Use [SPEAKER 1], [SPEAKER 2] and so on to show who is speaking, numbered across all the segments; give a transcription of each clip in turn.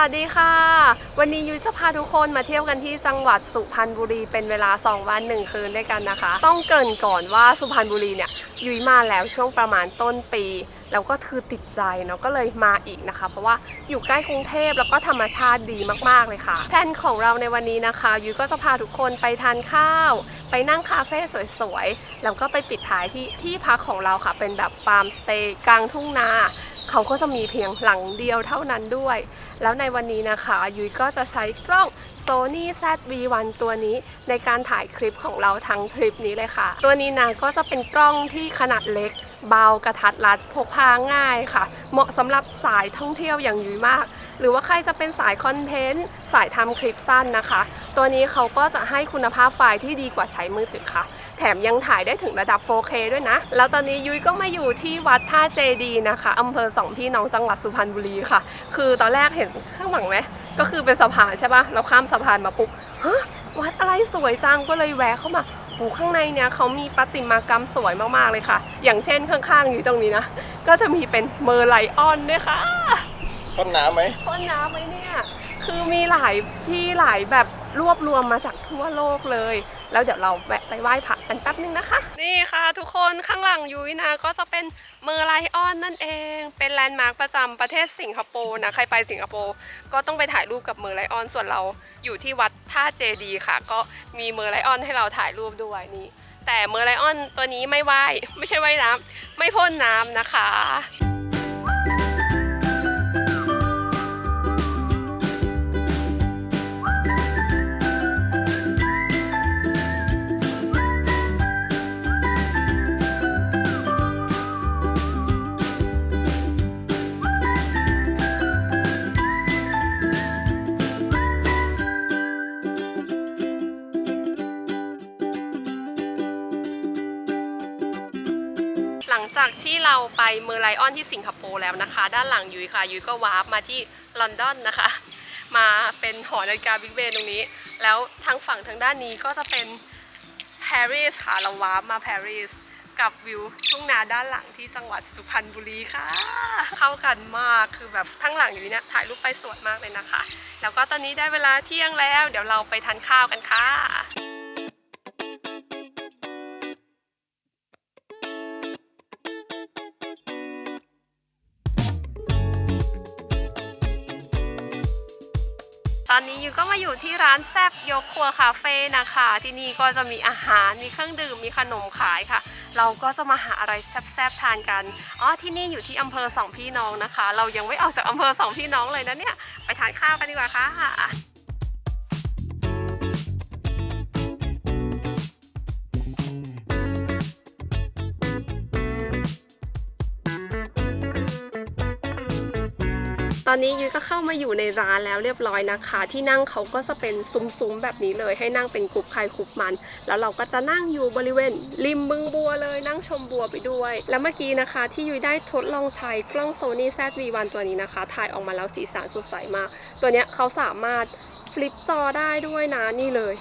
[SPEAKER 1] วัสดีค่ะ วันนี้ยุ้ยจะพาทุกคนมาเที่ยวกันที่จังหวัดสุพรรณบุรีเป็นเวลา 2 วัน 1 คืนด้วยกันนะคะ ต้องเกรินก่อนว่าสุพรรณบุรีเนี่ยยุ้ยมาแล้วช่วงประมาณต้นปี แล้วก็คือติดใจเนาะก็เลยมาอีกนะคะ เพราะว่าอยู่ใกล้กรุงเทพแล้วก็ธรรมชาติดีมากๆเลยค่ะแพลนของเราในวันนี้นะคะยุ้ยก็จะพาทุกคนไปทานข้าว ไปนั่งคาเฟ่สวยๆแล้วก็ไปปิดท้ายที่ที่พักของเราค่ะ เป็นแบบฟาร์มสเตย์กลางทุ่งนา เขาก็จะมีเพียงหลังเดียวเท่านั้นด้วย แล้วในวันนี้นะคะยุ้ยก็จะใช้กล้อง Sony ZV-1 ตัวนี้ในการถ่ายคลิปของเราทั้งทริปนี้เลยค่ะ ตัวนี้นะก็จะเป็นกล้องที่ขนาดเล็ก เบากระทัดรัดพกพาง่ายค่ะ เหมาะสำหรับสายท่องเที่ยวอย่างยุ้ยมาก หรือว่าใครจะเป็นสายคอนเทนต์สายทำคลิปสั้นนะคะ ตัวนี้เขาก็จะให้คุณภาพไฟล์ที่ดีกว่าใช้มือถือค่ะ แถมยังถ่ายได้ถึงระดับ 4K ด้วยนะ แล้วตอนนี้ยุ้ยก็มาอยู่ที่วัดท่าเจดีย์นะคะอำเภอสองพี่น้องจังหวัดสุพรรณบุรีค่ะ คือตอนแรกเห็นข้างหลังไหมก็คือเป็นสะพานใช่ปะเราข้ามสะพานมาปุ๊บฮะวัดอะไรสวยจังก็เลยแวะเข้ามาโอ้ข้างในเนี่ยเขามีประติมากรรมสวยมากๆเลยค่ะ อย่างเช่นข้างๆอยู่ตรงนี้นะ ก็จะมีเป็นเมอร์ไลออนด้วยค่ะ
[SPEAKER 2] พ่นน้ำไหม
[SPEAKER 1] พ่นน้ำไหมเนี่ย คือมีหลายที่หลายแบบรวบรวมมาจากทั่วโลกเลย แล้วเดี๋ยวเราแวะไปไหว้พระกันแป๊บนึงนะคะ นี่ค่ะ ทุกคนข้างหลังยุ้ยนะ ก็จะเป็นเมอร์ไลออนนั่นเอง เป็นแลนด์มาร์คประจำประเทศสิงคโปร์นะ ใครไปสิงคโปร์ก็ต้องไปถ่ายรูปกับเมอร์ไลออน ส่วนเราอยู่ที่วัดท่าเจดีย์ค่ะ ก็มีเมอร์ไลออนให้เราถ่ายรูปด้วยนี่แต่เมอร์ไลออนตัวนี้ไม่ว่ายไม่ใช่ว่ายน้ำไม่พ่นน้ำนะคะ จากที่เราไปเมอร์ไลออนที่สิงคโปร์แล้วนะคะ ด้านหลังยุ้ยค่ะยุ้ยก็วาร์ปมาที่ลอนดอนนะคะ มาเป็นหอนาฬิกาบิ๊กเบนตรงนี้ แล้วทางฝั่งทางด้านนี้ก็จะเป็นปารีสค่ะเราวาร์ปมาปารีสกับวิวทุ่งนาด้านหลังที่จังหวัดสุพรรณบุรีค่ะ เข้ากันมากคือแบบทั้งหลังอยู่เนี่ยถ่ายรูปไปสวยมากเลยนะคะ แล้วก็ตอนนี้ได้เวลาเที่ยงแล้ว เดี๋ยวเราไปทานข้าวกันค่ะ ตอนนี้ยูก็มาอยู่ที่ร้านแซบยกครัวคาเฟ่นะคะ ที่นี่ก็จะมีอาหารมีเครื่องดื่มมีขนมขายค่ะ เราก็จะมาหาอะไรแซบๆทานกันอ๋อที่นี่อยู่ที่อำเภอสองพี่น้องนะคะ เรายังไม่ออกจากอำเภอสองพี่น้องเลยนะเนี่ยไปทานข้าวกันดีกว่าค่ะ อนนี้ยุ้ยก็เข้ามาอยู่ในร้านแล้วเรียบร้อยนะคะ ที่นั่งเขาก็จะเป็นซุ้มๆแบบนี้เลย ให้นั่งเป็นกลุ่มใครกลุ่มมัน แล้วเราก็จะนั่งอยู่บริเวณ ริมบึงบัวเลยนั่งชมบัวไปด้วย แล้วเมื่อกี้นะคะ ที่ยุ้ยได้ทดลองใช้กล้อง Sony ZV-1 ตัวนี้นะคะ ถ่ายออกมาแล้วสีสันสดใสมาก ตัวเนี้ยเขาสามารถฟลิปจอได้ด้วยนะนี่เลย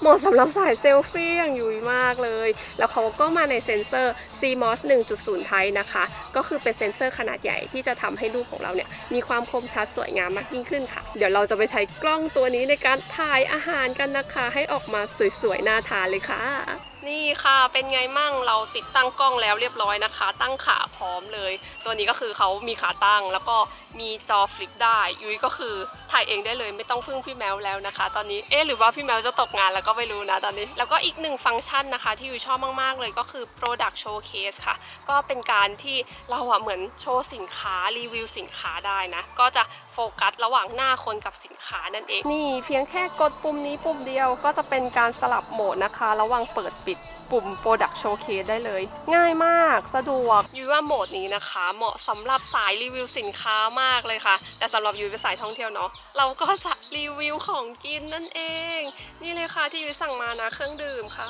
[SPEAKER 1] เหมาะสำหรับสายเซลฟี่อย่างยุ้ยมากเลย แล้วเขาก็มาในเซ็นเซอร์ CMOS 1.0 ไทยนะคะ ก็คือเป็นเซ็นเซอร์ขนาดใหญ่ที่จะทำให้รูปของเราเนี่ยมีความคมชัดสวยงามมากยิ่งขึ้นค่ะ เดี๋ยวเราจะไปใช้กล้องตัวนี้ในการถ่ายอาหารกันนะคะ ให้ออกมาสวยๆน่าทานเลยค่ะ นี่ค่ะเป็นไงมั่งเราติดตั้งกล้องแล้วเรียบร้อยนะคะ ตั้งขา พร้อมเลย ตัวนี้ก็คือเขามีขาตั้ง แล้วก็มีจอฟลิปได้ยุ้ยก็คือถ่ายเองได้เลยไม่ต้องพึ่งพี่แมวแล้วนะคะ ตอนนี้เอ๊หรือว่าพี่แมวจะตกงานแล้วก็ไม่รู้นะตอนนี้ แล้วก็อีกหนึ่งฟังก์ชันนะคะ ที่ยุ้ยชอบมากๆเลยก็คือ Product Showcase ค่ะ ก็เป็นการที่เราอะเหมือนโชว์สินค้ารีวิวสินค้าได้นะ ก็จะโฟกัสระหว่างหน้าคนกับสินค้านั่นเอง นี่เพียงแค่กดปุ่มนี้ปุ่มเดียวก็จะเป็นการสลับโหมดนะคะ ระหว่างเปิดปิด ปุ่ม Product Showcase ได้เลย ง่ายมากสะดวกยุ้ยว่าโหมดนี้นะคะ เหมาะสำหรับสายรีวิวสินค้ามากเลยค่ะ แต่สำหรับยุ้ยเป็นสายท่องเที่ยวเนาะเราก็จะรีวิวของกินนั่นเอง นี่เลยค่ะที่ยุ้ยสั่งมานะเครื่องดื่มค่ะ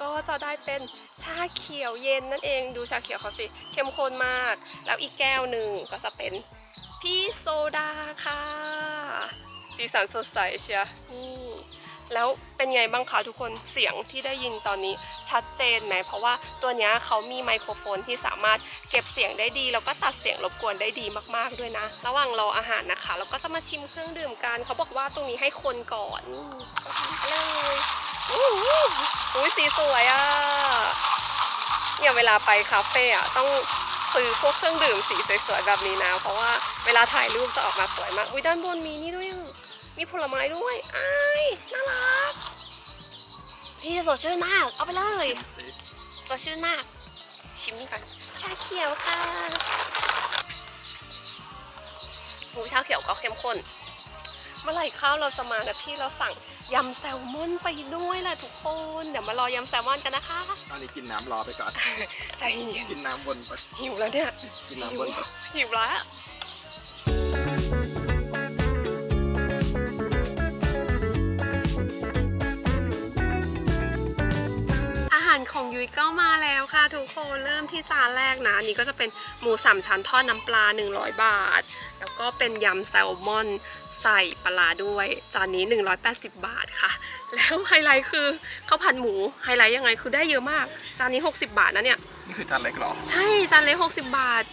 [SPEAKER 1] ก็จะได้เป็นชาเขียวเย็นนั่นเองดูชาเขียวเขาสิเข้มข้นมาก แล้วอีกแก้วหนึ่งก็จะเป็นพี่โซดาค่ะสีสันสดใสเชียร์แล้วเป็นไงบ้างคะทุกคนเสียงที่ได้ยินตอนนี้ ชัดเจนไหมเพราะว่าตัวนี้เขามีไมโครโฟนที่สามารถเก็บเสียงได้ดี แล้วก็ตัดเสียงรบกวนได้ดีมากๆด้วยนะ ระหว่างรออาหารนะคะ เราก็จะมาชิมเครื่องดื่มกัน เขาบอกว่าตรงนี้ให้คนก่อนเลยอุ้ยสีสวยอะเนี่ยเวลาไปคาเฟ่อะต้องซื้อพวกเครื่องดื่มสีสวยๆแบบนี้นะ เพราะว่าเวลาถ่ายรูปจะออกมาสวยมากอุ้ยด้านบนมีนี่ด้วยมีผลไม้ด้วยอ้ายน่ารัก พี่สดชื่นมาก เอาไปเลยสดชื่นมาก ชิมนี่ก่อนชาเขียวค่ะหูชาเขียวก็เข้มข้น เมื่อไหร่ข้าวเราจะมานะพี่เราสั่งยำแซลมอนไปด้วยแหละทุกคน เดี๋ยวมารอยำแซลมอนกันนะคะ
[SPEAKER 2] ตอนนี้กินน้ำรอไปก่อน
[SPEAKER 1] ใจเย็น
[SPEAKER 2] กินน้ำวนไป
[SPEAKER 1] หิวแล้วเนี่ย
[SPEAKER 2] กินน้ำวนไป
[SPEAKER 1] หิวแล้ว หารของยุ้ยก็มาแล้วค่ะทุกคนเริ่มที่จานแรกนะอันนี้ก็จะเป็นหมูสามชั้นทอดน้ำปลา 100 บาท แล้วก็เป็นยำแซลมอนใส่ปลาร้าด้วย จานนี้ 180 บาทค่ะ แล้วไฮไลท์คือข้าวผัดหมูไฮไลท์ยังไงคือได้เยอะมาก จานนี้ 60 บาทนะเนี่ย
[SPEAKER 2] นี่คือจานเล็กเหรอ
[SPEAKER 1] ใช่จานเล็ก 60 บาท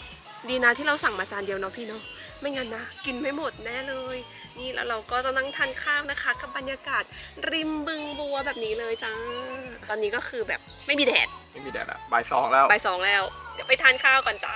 [SPEAKER 1] ดีนะที่เราสั่งมาจานเดียวเนาะพี่เนาะไม่งั้นนะ กินไม่หมดแน่เลย นี่แล้วเราก็จะนั่งทานข้าวนะคะ กับบรรยากาศริมบึงบัวแบบนี้เลยจ้า ตอนนี้ก็คือแบบไม่มีแดด
[SPEAKER 2] ไม่มีแดดอะบ่ายสองแล้ว
[SPEAKER 1] บ่ายสองแล้ว เดี๋ยวไปทานข้าวก่อนจ้า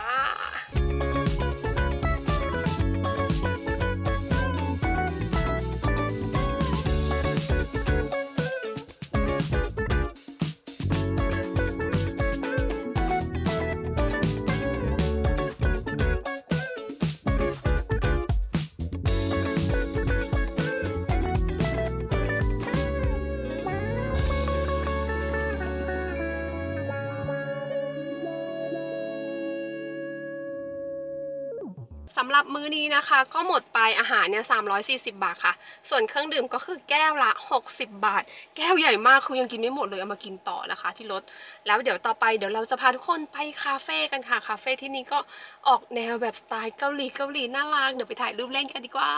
[SPEAKER 1] ก็หมดไปอาหารเนี่ย340บาทค่ะ ส่วนเครื่องดื่มก็คือแก้วละ 60 บาท แก้วใหญ่มากคือยังกินไม่หมดเลยเอามากินต่อนะคะ ที่รถแล้วเดี๋ยวต่อไปเดี๋ยวเราจะพาทุกคนไปคาเฟ่กันค่ะคาเฟ่ที่นี่ก็ออกแนวแบบสไตล์เกาหลีเกาหลีน่ารักเดี๋ยวไปถ่ายรูปเล่นกันดีกว่า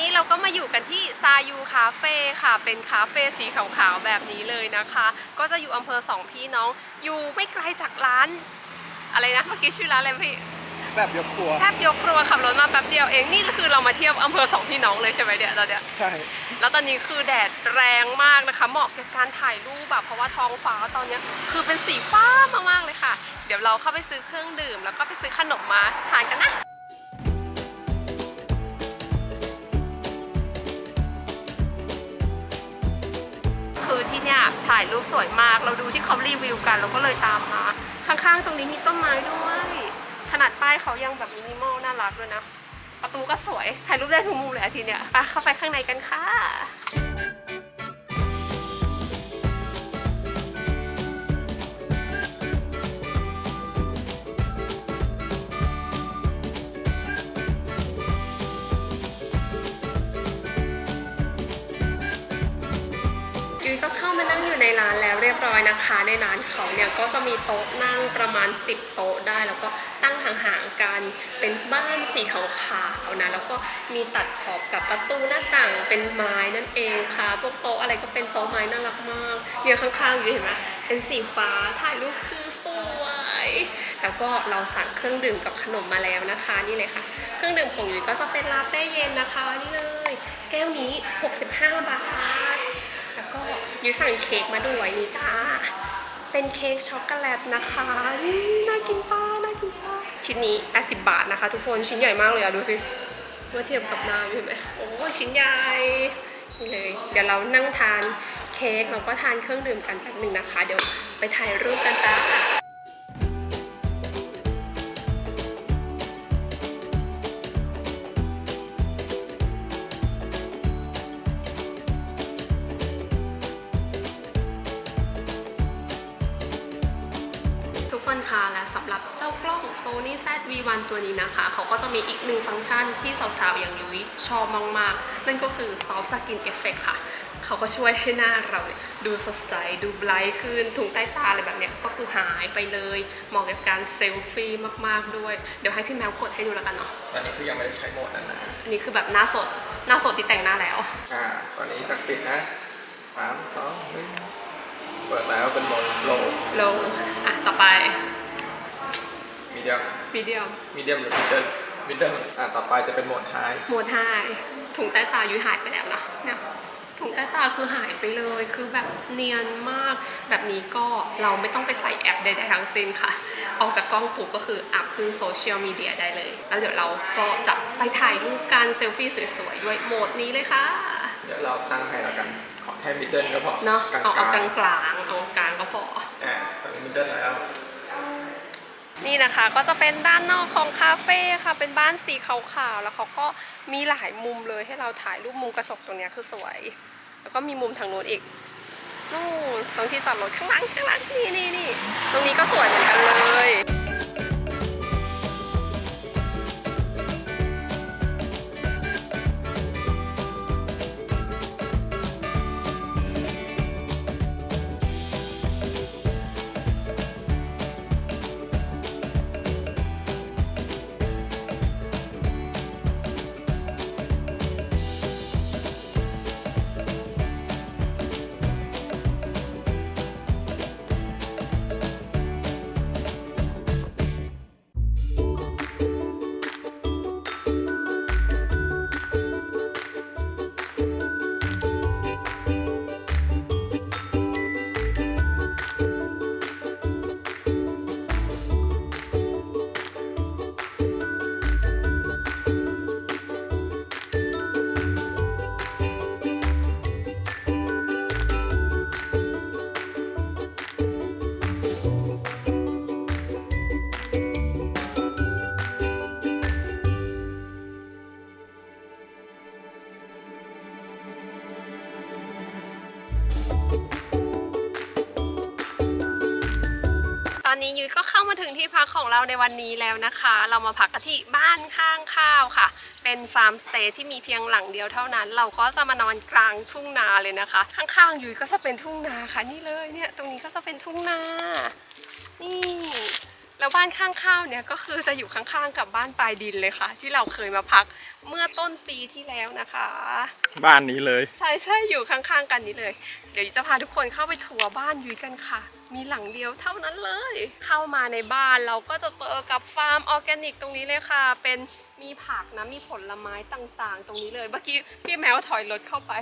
[SPEAKER 1] นนี้เราก็มาอยู่กันที่ซายูคาเฟ่ค่ะ เป็นคาเฟ่สีขาวๆแบบนี้เลยนะคะ ก็จะอยู่อำเภอสองพี่น้อง อยู่ไม่ไกลจากร้าน อะไรนะเมื่อกี้ชื่อร้านอะไรพี่
[SPEAKER 2] แซบยกครัว
[SPEAKER 1] แทบยกครัวขับรถมาแป๊บเดียวเองนี่คือเรามาเที่ยวอำเภอสองพี่น้องเลยใช่ไหมเดี๋ยวตอนเนี้ย
[SPEAKER 2] ใช่
[SPEAKER 1] แล้วตอนนี้คือแดดแรงมากนะคะ เหมาะกับการถ่ายรูปแบบเพราะว่าท้องฟ้าตอนเนี้ยคือเป็นสีฟ้ามากๆเลยค่ะ เดี๋ยวเราเข้าไปซื้อเครื่องดื่ม แล้วก็ไปซื้อขนมมาทานกันนะ คือที่เนี่ยถ่ายรูปสวยมาก เราดูที่เขารีวิวกันเราก็เลยตามมา ข้างๆ ตรงนี้มีต้นไม้ด้วย ขนาดป้ายเขายังแบบมินิมอลน่ารักด้วยนะ ประตูก็สวย ถ่ายรูปได้ทุกมุมเลยอะทีเนี้ยไปเข้าไปข้างในกันค่ะ เรียบร้อยนะคะ ในร้านเขาเนี่ยก็จะมีโต๊ะนั่งประมาณ 10 โต๊ะได้ แล้วก็ตั้งห่างๆกันเป็นบ้านสีขาวๆนะแล้วก็มีตัดขอบกับประตูหน้าต่างเป็นไม้นั่นเองค่ะพวกโต๊ะอะไรก็เป็นโต๊ะไม้น่ารักมากเนี่ยข้างๆอยู่เห็นไหมเป็นสีฟ้าถ่ายรูปคือสวยแล้วก็เราสั่งเครื่องดื่มกับขนมมาแล้วนะคะนี่เลยค่ะ เครื่องดื่มของยุ้ยก็จะเป็นลาเต้เย็นนะคะนี่เลย แก้วนี้ 65 บาท ก็ยูสั่งเค้กมาด้วยนี่จ้า เป็นเค้กช็อกโกแลตนะคะ น่ากินป้าน่ากินป้าชิ้นนี้ 80 บาทนะคะ ทุกคน ชิ้นใหญ่มากเลยอะดูสิเมื่อเทียบกับน้ำเห็นไหมโอ้ชิ้นใหญ่เลย เดี๋ยวเรานั่งทานเค้กแล้วก็ทานเครื่องดื่มกันแป๊บหนึ่งนะคะ เดี๋ยวไปถ่ายรูปกันจ้า นี้นะคะ เขาก็จะมีอีกหนึ่งฟังก์ชันที่สาวๆ อย่างยุ้ยชอบมากๆ นั่นก็คือ Soft Skin Effect ค่ะเขเขาก็ช่วยให้หน้าเราเนี่ยดูสดใส ดูไบรท์ขึ้นถุงใต้ตาอะไรแบบเนี้ยก็คือหายไปเลยเหมาะกับการเซลฟี่มากๆด้วย เดี๋ยวให้พี่แมวกดให้ดูแล้วกันเนาะ
[SPEAKER 2] ตอนนี้คือยังไม่ได้ใช้โหมดนั้นนะ
[SPEAKER 1] อันนี้คือแบบหน้าสดหน้าสดที่แต่งหน้าแล้ว
[SPEAKER 2] อ่า ตอนนี้จะปิดนะสามสองหนึ่งเปิดแล้วเป็นโหมดโล
[SPEAKER 1] ลงอะต่อไป
[SPEAKER 2] มีเดียม
[SPEAKER 1] วิดีโอ
[SPEAKER 2] มีเดียมหรือมิดเดิลมิดเดิลอ่าต่อไปจะเป็นโหมดไฮ
[SPEAKER 1] โหมดไฮถุงใต้ตายุ้ยหายไปแล้วนะเนี่ยถุงใต้ตาคือหายไปเลย คือแบบเนียนมาก แบบนี้ก็เราไม่ต้องไปใส่แอปใดๆทั้งสิ้นค่ะ ออกจากกล้องปุ๊บก็คืออัพขึ้นโซเชียลมีเดียได้เลย แล้วเดี๋ยวเราก็จะไปถ่ายรูปการเซลฟี่สวยๆด้วยโหมดนี้เลยค่ะ
[SPEAKER 2] เดี๋ยวเราตั้งให้แล้วกัน ขอแค่มิดเดิลก็พอ
[SPEAKER 1] เนาะ
[SPEAKER 2] กลาง
[SPEAKER 1] เอาเอา
[SPEAKER 2] ๆ
[SPEAKER 1] กลางกลางๆเอากลางก็พอ
[SPEAKER 2] อ่าตอนนี้มิดเดิลแล้ว
[SPEAKER 1] นี่นะคะก็จะเป็นด้านนอกของคาเฟ่ค่ะ เป็นบ้านสีขาวๆแล้วเขาก็มีหลายมุมเลยให้เราถ่ายรูปมุมกระจกตรงนี้คือสวย แล้วก็มีมุมทางโน้นอีกนู่นตรงที่จอดรถข้างล่างข้างล่างนี่นี่นี่ตรงนี้ก็สวยเหมือนกันเลยามาถึงที่พักของเราในวันนี้แล้วนะคะ เรามาพักกันที่บ้านข้างข้าวค่ะ เป็นฟาร์มสเตย์ที่มีเพียงหลังเดียวเท่านั้น เราก็จะมานอนกลางทุ่งนาเลยนะคะ ข้างๆอยู่ก็จะเป็นทุ่งนาค่ะ นี่เลยเนี่ย ตรงนี้ก็จะเป็นทุ่งนา นี่ แล้วบ้านข้างข้าวเนี่ยก็คือจะอยู่ข้างๆกับบ้านปลายดินเลยค่ะ ที่เราเคยมาพักเมื่อต้นปีที่แล้วนะคะ
[SPEAKER 2] บ้านนี้เลย
[SPEAKER 1] ใช่ใช่อยู่ข้างๆกันนี้เลย เดี๋ยวจะพาทุกคนเข้าไปทัวร์บ้านยุ้ยกันค่ะ มีหลังเดียวเท่านั้นเลย เข้ามาในบ้านเราก็จะเจอกับฟาร์มออร์แกนิกตรงนี้เลยค่ะ เป็นมีผักนะมีผลไม้ต่างๆ ตรงนี้เลยเมื่อกี้พี่แมวถอยรถเข้าไป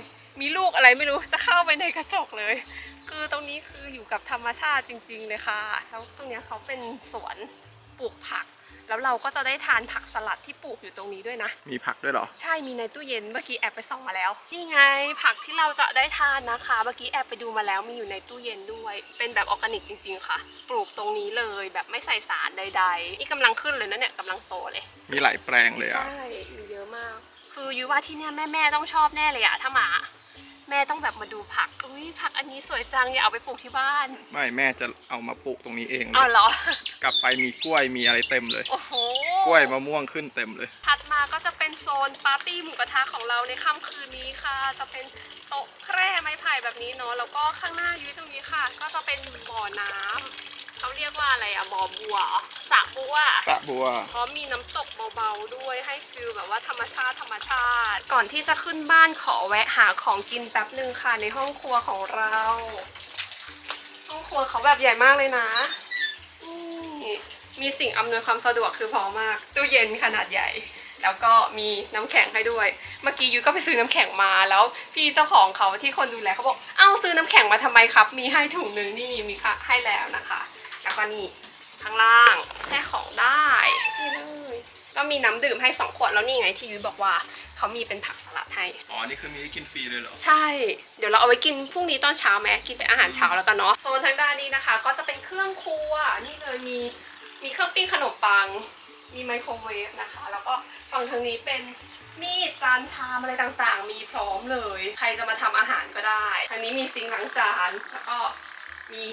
[SPEAKER 1] มีลูกอะไรไม่รู้จะเข้าไปในกระจกเลย คือตรงนี้คืออยู่กับธรรมชาติจริง ๆ เลยค่ะ แล้วตรงเนี้ยเขาเป็นสวนปลูกผัก แล้วเราก็จะได้ทานผักสลัดที่ปลูกอยู่ตรงนี้ด้วยนะ
[SPEAKER 2] มีผักด้วยเหรอ
[SPEAKER 1] ใช่ มีในตู้เย็น เมื่อกี้แอบไปส่องมาแล้ว นี่ไงผักที่เราจะได้ทานนะคะ เมื่อกี้แอบไปดูมาแล้วมีอยู่ในตู้เย็นด้วย เป็นแบบออร์แกนิกจริง ๆ ค่ะ ปลูกตรงนี้เลยแบบไม่ใส่สารใด ๆ นี่กำลังขึ้นเลยนะเนี่ยกำลังโตเลย
[SPEAKER 2] มีหลายแปลงเลยอะ
[SPEAKER 1] ใช่ มีเยอะมาก คือยุ้ยว่าที่เนี่ยแม่ๆต้องชอบแน่เลยอะถ้ามา แม่ต้องแบบมาดูผัก อุ้ยผักอันนี้สวยจังอย่าเอาไปปลูกที่บ้าน
[SPEAKER 2] ไม่แม่จะเอามาปลูกตรงนี้เองเล
[SPEAKER 1] อ้าวยเหรอ
[SPEAKER 2] กลับไปมีกล้วยมีอะไรเต็มเลย
[SPEAKER 1] โอ้โห
[SPEAKER 2] กล้วยมะม่วงขึ้นเต็มเลย
[SPEAKER 1] ถัดมาก็จะเป็นโซนปาร์ตี้หมูกระทะของเราในค่ำคืนนี้ค่ะ จะเป็นโต๊ะแคร่ไม้ไผ่แบบนี้เนาะ แล้วก็ข้างหน้ายุ้ยตรงนี้ค่ะ ก็จะเป็นบ่อน้ำ เขาเรียกว่าอะไรอะบ่อบัวเหรอสระบัว
[SPEAKER 2] สระบัว
[SPEAKER 1] พร้อมมีน้ำตกเบาๆด้วยให้ฟิลแบบว่าธรรมชาติธรรมชาติ ก่อนที่จะขึ้นบ้านขอแวะหาของกินแป๊บหนึ่งค่ะในห้องครัวของเรา ห้องครัวเขาแบบใหญ่มากเลยนะนี่มีสิ่งอำนวยความสะดวกคือพอมากตู้เย็นขนาดใหญ่ แล้วก็มีน้ำแข็งให้ด้วย เมื่อกี้ยุ้ยก็ไปซื้อน้ำแข็งมาแล้ว พี่เจ้าของเขาที่คนดูแลเขาบอกเอ้าซื้อน้ำแข็งมาทำไมครับ มีให้ถุงหนึ่งนี่มีค่ะให้แล้วนะคะ แล้วก็นี่ข้างล่างแช่ของได้นี่เลยก็มีน้ำดื่มให้สองขวดแล้วนี่ไงที่ยุ้ยบอกว่าเขามีเป็นผักสลัดให้
[SPEAKER 2] อ๋อ นี่คือมีให้กินฟรีเลยเหรอ
[SPEAKER 1] ใช่ เดี๋ยวเราเอาไว้กินพรุ่งนี้ตอนเช้าแม้กินเป็นอาหารเช้าแล้วกันเนาะ โซนทางด้านนี้นะคะ ก็จะเป็นเครื่องครัว นี่เลยมีมีเครื่องปิ้งขนมปัง มีไมโครเวฟนะคะ แล้วก็ฝั่งทางนี้เป็นมีดจานชามอะไรต่างๆ มีพร้อมเลย ใครจะมาทำอาหารก็ได้ ทางนี้มีซิงค์ล้างจาน แล้วก็มี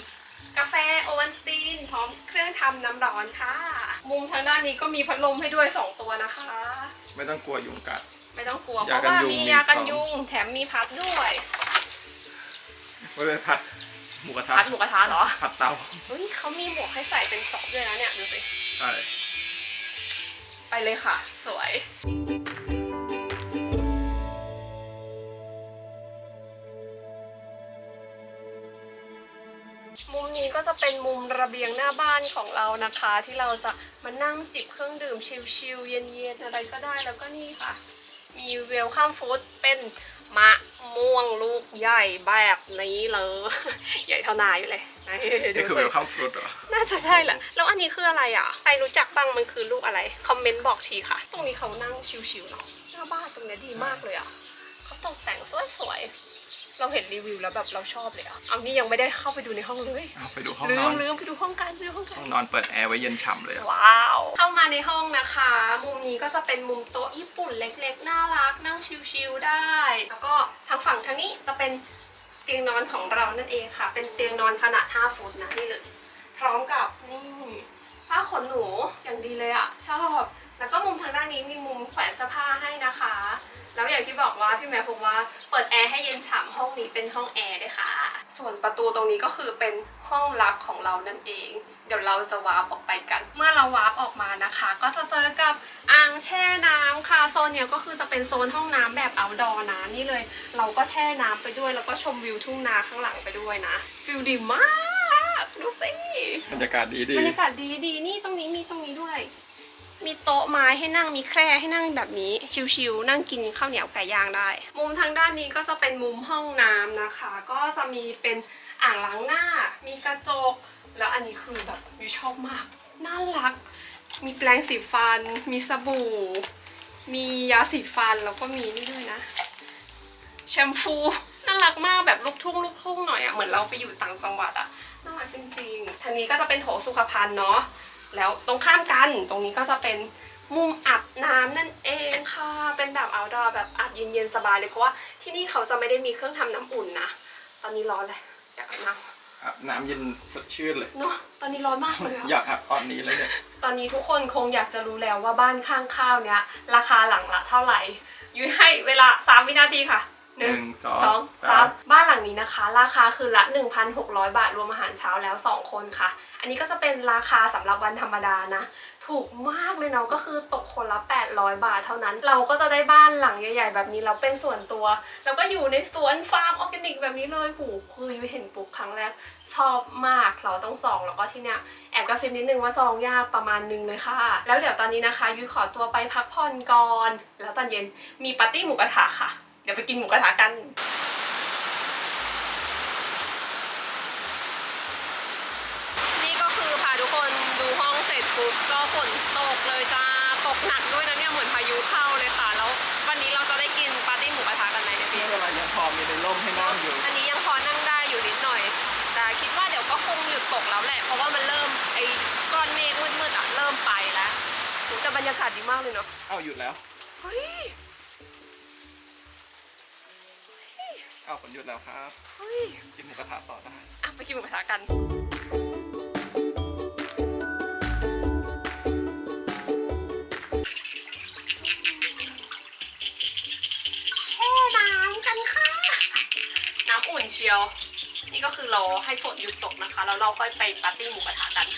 [SPEAKER 1] กาแฟโอวัลตินพร้อมเครื่องทำน้ำร้อนค่ะ มุมทางด้านนี้ก็มีพัดลมให้ด้วยสองตัวนะคะ
[SPEAKER 2] ไม่ต้องกลัวยุงกัด
[SPEAKER 1] ไม่ต้องกลัว เพ
[SPEAKER 2] ยา
[SPEAKER 1] ราะ
[SPEAKER 2] กัน
[SPEAKER 1] ว่า
[SPEAKER 2] ยุง
[SPEAKER 1] มี
[SPEAKER 2] มี
[SPEAKER 1] ยากัน
[SPEAKER 2] พร้อม
[SPEAKER 1] ยุงแถมมีพัดด้วย
[SPEAKER 2] ก็เลยผัดหมูกระทะ
[SPEAKER 1] ผัดหมูกระทะเหรอ
[SPEAKER 2] ผัดเตา
[SPEAKER 1] เฮ้ยเขามีหมวกให้ใส่เป็นซอฟด้วยนะเนี่ยดูสิ
[SPEAKER 2] ใช่
[SPEAKER 1] ไปเลยค่ะ สวยมุ เป็นมุมระเบียงหน้าบ้านของเรานะคะ ที่เราจะมานั่งจิบเครื่องดื่มชิลๆเย็นๆอะไรก็ได้แล้วก็นี่ค่ะ มีเวลคัมฟู้ดเป็นมะม่วงลูกใหญ่แบบนี้เลย ใหญ่เท่านาอยู่เลยไหน
[SPEAKER 2] นี่คือ
[SPEAKER 1] สิ
[SPEAKER 2] เวลคัมฟรุตเหรอ
[SPEAKER 1] น่าจะใช่แหละ แล้วอันนี้คืออะไรอะ ใครรู้จักบ้างมันคือลูกอะไร คอมเมนต์บอกทีค่ะ ตรงนี้เขานั่งชิวๆเนาะหน้าบ้านตรงเนี้ยดีมากเลยอะเขาตกแต่งสวยๆ เราเห็นรีวิวแล้วแบบเราชอบเลยอะเอานี่ยังไม่ได้เข้าไปดูในห้องเลย
[SPEAKER 2] เอาไปดูห้อง
[SPEAKER 1] ลื
[SPEAKER 2] นอ
[SPEAKER 1] ม
[SPEAKER 2] น
[SPEAKER 1] ลืมไปดูห้องกันไปดูห้องกั
[SPEAKER 2] ห้อนงนอนเปิดแอร์ไว้เย็นฉ่ำเลยอะ
[SPEAKER 1] ว้าว เข้ามาในห้องนะคะ มุมนี้ก็จะเป็นมุมโต๊ะญี่ปุ่นเล็กๆ น่ารัก นั่งชิลๆได้ แล้วก็ทางฝั่งทางนี้จะเป็นเตียงนอนของเรานั่นเองค่ะ เป็นเตียงนอนขนาด 5 ฟุตนะนี่เลย พร้อมกับนี่ผ้าขนหนูอย่างดีเลยอะ่ะ ชอบ แล้วก็มุมทางด้านนี้มีมุมแขวนเสื้อผ้าให้นะคะ แล้วอย่างที่บอกว่าพี่แม่บอกว่าเปิดแอร์ให้เย็นฉ่ำห้องนี้เป็นห้องแอร์เลยค่ะ ส่วนประตูตรงนี้ก็คือเป็นห้องลับของเรานั่นเอง เดี๋ยวเราจะวาร์ปออกไปกัน เมื่อเราวาร์ปออกมานะคะ ก็จะเจอกับอ่างแช่น้ำค่ะ โซนเนี้ยก็คือจะเป็นโซนห้องน้ำแบบ outdoor นะนี่เลย เราก็แช่น้ำไปด้วย แล้วก็ชมวิวทุ่งนาข้างหลังไปด้วยนะ ฟิลดีมาก ดูสิ
[SPEAKER 2] บรรยากาศดีดี
[SPEAKER 1] บรรยากาศดีดีๆนี่ตรงนี้มีตรงนี้ด้วย มีโต๊ะไม้ให้นั่งมีแคร่ให้นั่งแบบนี้ ชิวๆนั่งกินข้าวเหนียวไก่ย่างได้ มุมทางด้านนี้ก็จะเป็นมุมห้องน้ำนะคะ ก็จะมีเป็นอ่างล้างหน้า มีกระจก แล้วอันนี้คือแบบยูชอบมากน่ารัก มีแปรงสีฟัน มีสบู่ มียาสีฟันแล้วก็มีนี่ด้วยนะแชมพูน่ารักมากแบบลูกทุ่งลูกทุ่งหน่อยอะ่ะเหมือนเราไปอยู่ต่างจังหวัดอะ่ะน่ารักจริงๆทางนี้ก็จะเป็นโถสุขภัณฑ์เนาะ แล้วตรงข้ามกันตรงนี้ก็จะเป็นมุมอาบน้ำนั่นเองค่ะ เป็นแบบ outdoor แบบอาบเย็นๆสบายเลยเพราะว่าที่นี่เขาจะไม่ได้มีเครื่องทำน้ำอุ่นนะ ตอนนี้ร้อนเลยอยากอาบน้
[SPEAKER 2] อาบน้ำเย็นสดชื่นเลยำ
[SPEAKER 1] เนาะตอนนี้ร้อนมากเลยอะ
[SPEAKER 2] อยากอาบตอนนี้เลยเนี่ย
[SPEAKER 1] ตอนนี้ทุกคนคงอยากจะรู้แล้วว่าบ้านข้างข้าวเนี้ยราคาหลังละเท่าไหร่ยุ้ยให้เวลา 3 วินาทีค่ะ
[SPEAKER 2] หนึ่งสอง
[SPEAKER 1] สองสามบ้า นี้นะคะ ราคาคือละ 1,600 บาทรวมอาหารเช้าแล้ว 2 คนค่ะ อันนี้ก็จะเป็นราคาสำหรับวันธรรมดานะ ถูกมากเลยเนาะก็คือตกคนละ 800 บาทเท่านั้น เราก็จะได้บ้านหลังใหญ่ๆ แบบนี้แล้วเป็นส่วนตัว แล้วก็อยู่ในสวนฟาร์มออร์แกนิกแบบนี้เลยหูคือยุ้ยเห็นปุ๊บครั้งแรกชอบมากเราต้องซองแล้วก็ที่เนี้ยแอบกระซิบนิดนึงว่าซองยากประมาณนึงเลยค่ะ แล้วเดี๋ยวตอนนี้นะคะยุ้ยขอตัวไปพักผ่อนก่อน แล้วตอนเย็นมีปาร์ตี้หมูกระทะค่ะ เดี๋ยวไปกินหมูกระทะกันก็คือพาทุกคนดูห้องเสร็จปุ๊บ ก็ฝนตกเลยจ้าตกหนักด้วยนะเนี่ยเหมือนพายุเข้าเลยค่ะ แล้ววันนี้เราจะได้กินปาร์ตี้หมูกระทะกันไหมเนี่ยพี่
[SPEAKER 2] เวลายังพอมีในร่มให้นั่งอยู่
[SPEAKER 1] อันนี้ยังพอนั่งได้อยู่นิดหน่อย แต่คิดว่าเดี๋ยวก็คงหยุดตกแล้วแหละเพราะว่ามันเริ่มไอ้ก้อนเมฆมืดๆอะเริ่มไปแล้วโหแต่บรรยากาศดีมากเลยเนาะ
[SPEAKER 2] เอ้าหยุดแล้ว
[SPEAKER 1] เฮ้ย
[SPEAKER 2] เอ้าฝนหยุดแล้วครับ
[SPEAKER 1] เฮ้ย
[SPEAKER 2] กินหมูกระทะต่อได้
[SPEAKER 1] อะไปกินหมูกระทะกัน นเชียว นี่ก็คือรอให้ฝนหยุดตกนะคะ แล้วเราค่อยไปปาร์ตี้หมูกระทะกัน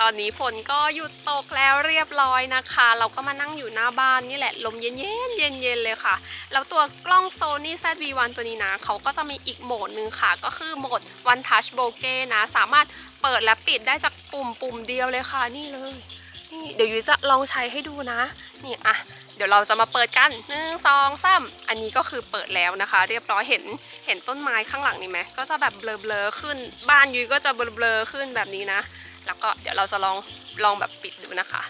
[SPEAKER 1] ตอนนี้ฝนก็หยุดตกแล้วเรียบร้อยนะคะ เราก็มานั่งอยู่หน้าบ้านนี่แหละ ลมเย็นๆเย็นเลยค่ะ แล้วตัวกล้อง Sony ZV-1 ตัวนี้นะ เขาก็จะมีอีกโหมดหนึ่งค่ะ ก็คือโหมด One Touch Bokeh นะ สามารถเปิดและปิดได้จากปุ่มปุ่มเดียวเลยค่ะ นี่เลย นี่เดี๋ยวยุ้ยจะลองใช้ให้ดูนะ นี่อะเดี๋ยวเราจะมาเปิดกันหนึ่งสองสามอันนี้ก็คือเปิดแล้วนะคะ เรียบร้อยเห็นเห็นต้นไม้ข้างหลังนี่ไหมก็จะแบบเบลอๆขึ้น บ้านยุ้ยก็จะเบลอๆขึ้นแบบนี้นะ แล้วก็เดี๋ยวเราจะลองลองแบบปิดดูนะคะ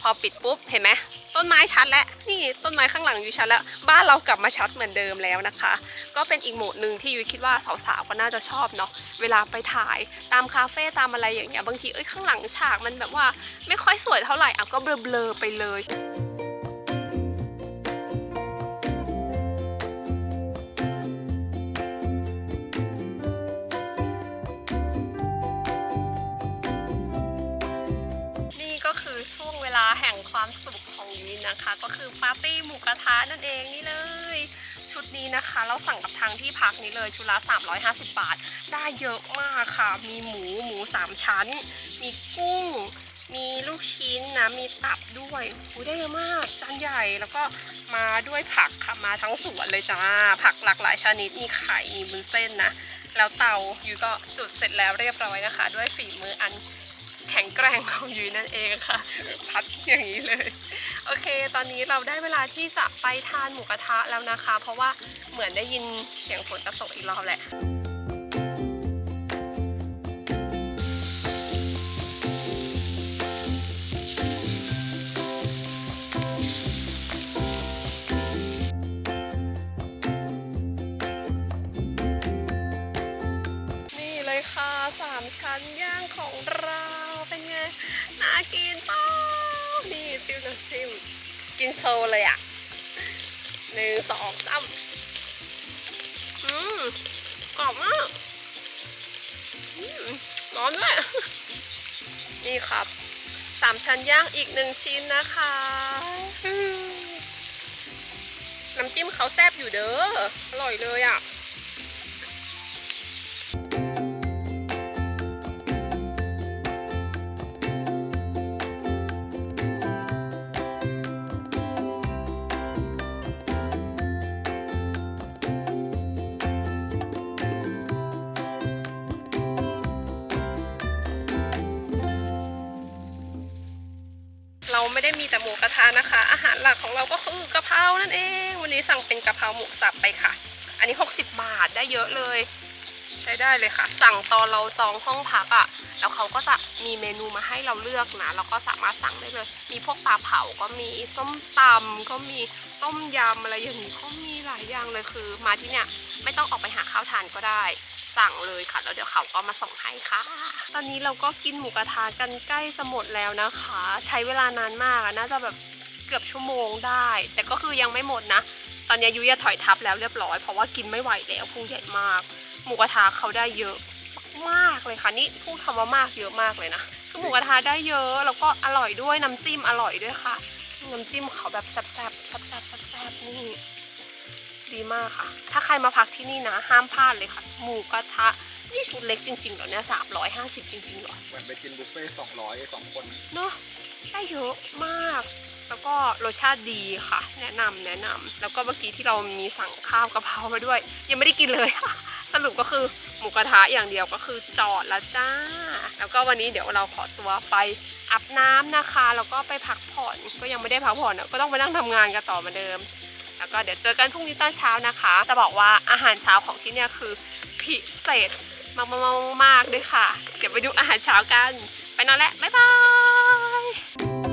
[SPEAKER 1] พอปิดปุ๊บเห็นไหม ต้นไม้ชัดแล้วนี่ต้นไม้ข้างหลังยูชัดแล้ว บ้านเรากลับมาชัดเหมือนเดิมแล้วนะคะ ก็เป็นอีกโหมดหนึ่งที่ยุ้ยคิดว่าสาวๆก็น่าจะชอบเนาะเวลาไปถ่ายตามคาเฟ่ตามอะไรอย่างเงี้ยบางทีเอ้ยข้างหลังฉากมันแบบว่าไม่ค่อยสวยเท่าไหร่อะก็เบลอๆไปเลย นี่ก็คือช่วงเวลาแห่งนะคะ ก็คือปาร์ตี้หมูกระทะนั่นเองนี่เลย ชุดนี้นะคะ เราสั่งกับทางที่พักนี้เลยชุดละ350 บาท ได้เยอะมากค่ะ มีหมูหมูสามชั้น มีกุ้ง มีลูกชิ้นนะมีตับด้วยหูได้เยอะมากจานใหญ่แล้วก็มาด้วยผักค่ะมาทั้งสวนเลยจ้าผักหลากหลายชนิดมีไข่มีบุนเส้นนะแล้วเตายูก็จุดเสร็จแล้วเรียบร้อยนะคะ ด้วยฝีมืออัน แข็งแกร่งของยูนั่นเองค่ะ พัดอย่างนี้เลย โอเค ตอนนี้เราได้เวลาที่จะไปทานหมูกระทะแล้วนะคะ เพราะว่าเหมือนได้ยินเสียงฝนจะตกอีกรอบแหละ กินป้านี่ซิมน้ำซิมกินโชว์เลยอะหนึ่งสองสามอืมกรอบมากอืมร้อนด้วย นี่ครับสามชั้นย่างอีกหนึ่งชิ้นนะคะ น้ำจิ้มเขาแซ่บอยู่เด้อ อร่อยเลยอะ เราไม่ได้มีแต่หมูกระทะนะคะ อาหารหลักของเราก็คือกะเพรานั่นเอง วันนี้สั่งเป็นกะเพราหมูสับไปค่ะ อันนี้ 60 บาทได้เยอะเลย ใช้ได้เลยค่ะ สั่งตอนเราจองห้องพักอะ่ะแล้วเขาก็จะมีเมนูมาให้เราเลือกนะเราก็สามารถสั่งได้เลย มีพวกปลาเผาก็มีส้มตำก็มีต้มยำอะไรอย่างนี้ก็มีหลายอย่างเลยคือ มาที่เนี่ยไม่ต้องออกไปหาข้าวทานก็ได้ สั่งเลยค่ะ แล้วเดี๋ยวเขาก็มาส่งให้ค่ะ ตอนนี้เราก็กินหมูกระทะกันใกล้จะหมดแล้วนะคะ ใช้เวลานานมากน่าจะแบบเกือบชั่วโมงได้ แต่ก็คือยังไม่หมดนะ ตอนนี้ยุ้ยถอยทับแล้วเรียบร้อย เพราะว่ากินไม่ไหวแล้วพุงใหญ่มาก หมูกระทะเขาได้เยอะมากเลยค่ะนี่พูดคำว่ามากเยอะมากเลยนะคือหมูกระทะได้เยอะแล้วก็อร่อยด้วยน้ำจิ้มอร่อยด้วยค่ะน้ำจิ้มเขาแบบแซ่บๆแซ่บๆแซ่บๆนี่ ดีมากค่ะ ถ้าใครมาพักที่นี่นะ ห้ามพลาดเลยค่ะ หมูกระทะ นี่ชุดเล็กจริงๆเหรอเนี่ยสามร้อยห้าสิบจริงๆเหรอ
[SPEAKER 2] เหมือนไปกินบุฟเฟ่สองร้อยสองคน
[SPEAKER 1] เนาะได้เยอะมาก แล้วก็รสชาติดีค่ะ แนะนำแนะนำแล้วก็เมื่อกี้ที่เรามีสั่งข้าวกะเพรามาด้วย ยังไม่ได้กินเลย สรุปก็คือหมูกระทะอย่างเดียวก็คือจอดแล้วจ้า แล้วก็วันนี้เดี๋ยวเราขอตัวไปอาบน้ำนะคะ แล้วก็ไปพักผ่อน ก็ยังไม่ได้พักผ่อนอะก็ต้องไปนั่งทำงานกันต่อเหมาเดิม แล้วก็เดี๋ยวเจอกันพรุ่งนี้ตอนเช้านะคะ จะบอกว่าอาหารเช้าของที่เนี่ยคือพิเศษมากๆๆๆด้วยค่ะ เดี๋ยวไปดูอาหารเช้ากัน ไปนอนแล้วบ๊ายบาย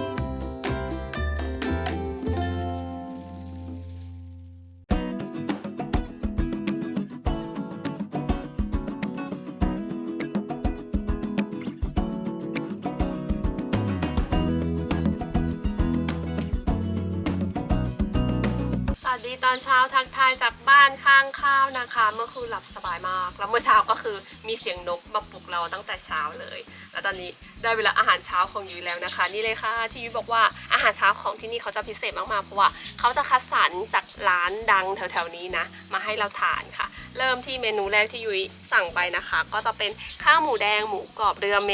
[SPEAKER 1] อนเช้าทักทายจากบ้านข้างข้าวนะคะ เมื่อคืนหลับสบายมาก แล้วเมื่อเช้าก็คือมีเสียงนกมาปลุกเราตั้งแต่เช้าเลย แล้วตอนนี้ได้เวลาอาหารเช้าของยุ้ยแล้วนะคะ นี่เลยค่ะที่ยุ้ยบอกว่าอาหารเช้าของที่นี่เขาจะพิเศษมากๆเพราะว่าเขาจะคัดสรรจากร้านดังแถวๆนี้นะ มาให้เราทานค่ะ เริ่มที่เมนูแรกที่ยุ้ยสั่งไปนะคะ ก็จะเป็นข้าวหมูแดงหมูกรอบเรือเม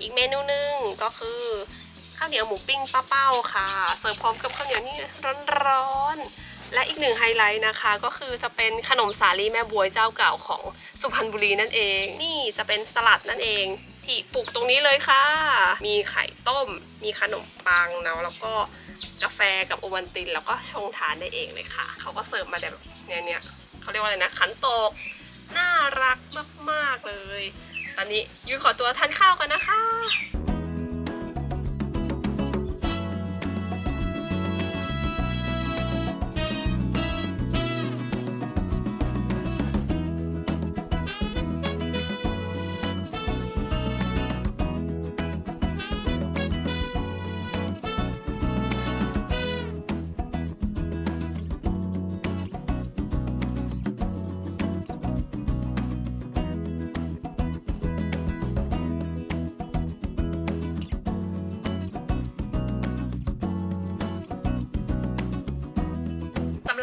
[SPEAKER 1] อีกเมนูหนึงก็คือข้าวเหนียวหมูปิ้งป้าเป้าค่ะ เสิร์ฟพร้อมกับข้าวเหนียวนี่ร้อนๆ และอีกหนึ่งไฮไลท์นะคะก็คือจะเป็นขนมสาลีแม่บวยเจ้าเก่าของสุพรรณบุรีนั่นเอง นี่จะเป็นสลัดนั่นเอง ที่ปลูกตรงนี้เลยค่ะ มีไข่ต้ม มีขนมปังเนาะแล้วก็กาแฟกับโอวัลติน แล้วก็ชงทานได้เองเลยค่ะ เขาก็เสิร์ฟมาแบบเนี่ยเนี่ยเขาเรียกว่าอะไรนะขันโตก น่ารักมาก ๆ เลย ตอนนี้ยุ้ยขอตัวทานข้าวกันนะคะ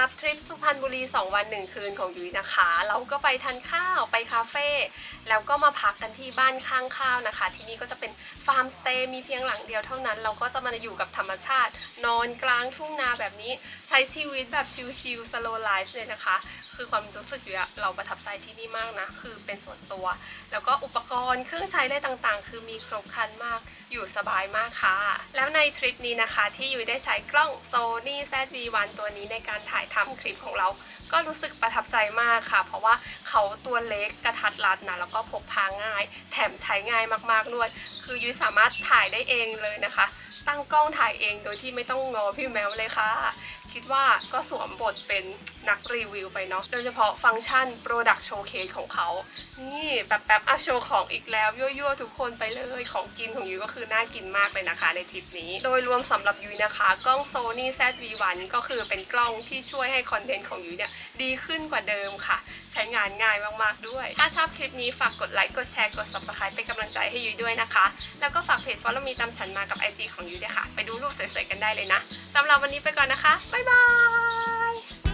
[SPEAKER 1] รับทริปสุพรรณบุรี 2 วัน 1 คืนของยุ้ยนะคะ เราก็ไปทานข้าวไปคาเฟ่แล้วก็มาพักกันที่บ้านข้างข้าวนะคะ ที่นี่ก็จะเป็นฟาร์มสเตย์มีเพียงหลังเดียวเท่านั้น เราก็จะมาอยู่กับธรรมชาติ นอนกลางทุ่งนาแบบนี้ใช้ชีวิตแบบชิลๆ slow life เลยนะคะ คือความรู้สึกอยู่อะเราประทับใจที่นี่มากนะ คือเป็นส่วนตัว แล้วก็อุปกรณ์เครื่องใช้ได้ต่างๆ คือมีครบครันมากอยู่สบายมากค่ะ แล้วในทริปนี้นะคะที่ยุ้ยได้ใช้กล้อง Sony ZV-1 ตัวนี้ในการถ่ายทำคลิปของเรา ก็รู้สึกประทับใจมากค่ะ เพราะว่าเขาตัวเล็กกระทัดรัดนะแล้วก็พกพาง่าย แถมใช้ง่ายมากๆด้วย คือยุ้ยสามารถถ่ายได้เองเลยนะคะ ตั้งกล้องถ่ายเองโดยที่ไม่ต้องงอพี่แมวเลยค่ะ คิดว่าก็สวมบทเป็นนักรีวิวไปเนาะ โดยเฉพาะฟังก์ชัน Product Showcase ของเขา นี่แบบแบบอะโชว์ของอีกแล้วยั่วๆทุกคนไปเลยของกินของยุ้ยก็คือน่ากินมากเลยนะคะในทริปนี้ โดยรวมสำหรับยุ้ยนะคะ กล้อง Sony ZV-1 ก็คือเป็นกล้องที่ช่วยให้คอนเทนต์ของยุ้ยเนี่ยดีขึ้นกว่าเดิมค่ะ ใช้งานง่ายมากๆด้วย ถ้าชอบคลิปนี้ฝากกดไลค์กดแชร์กด subscribe เป็นกำลังใจให้ยุ้ยด้วยนะคะ แล้วก็ฝากเพจ Follow Me ตามฉันมากับ IG ของยุ้ยด้วยค่ะ ไปดูรูปสวยๆกันได้เลยนะสำหรับวันนี้ไปก่อนนะคะบ๊าย bye.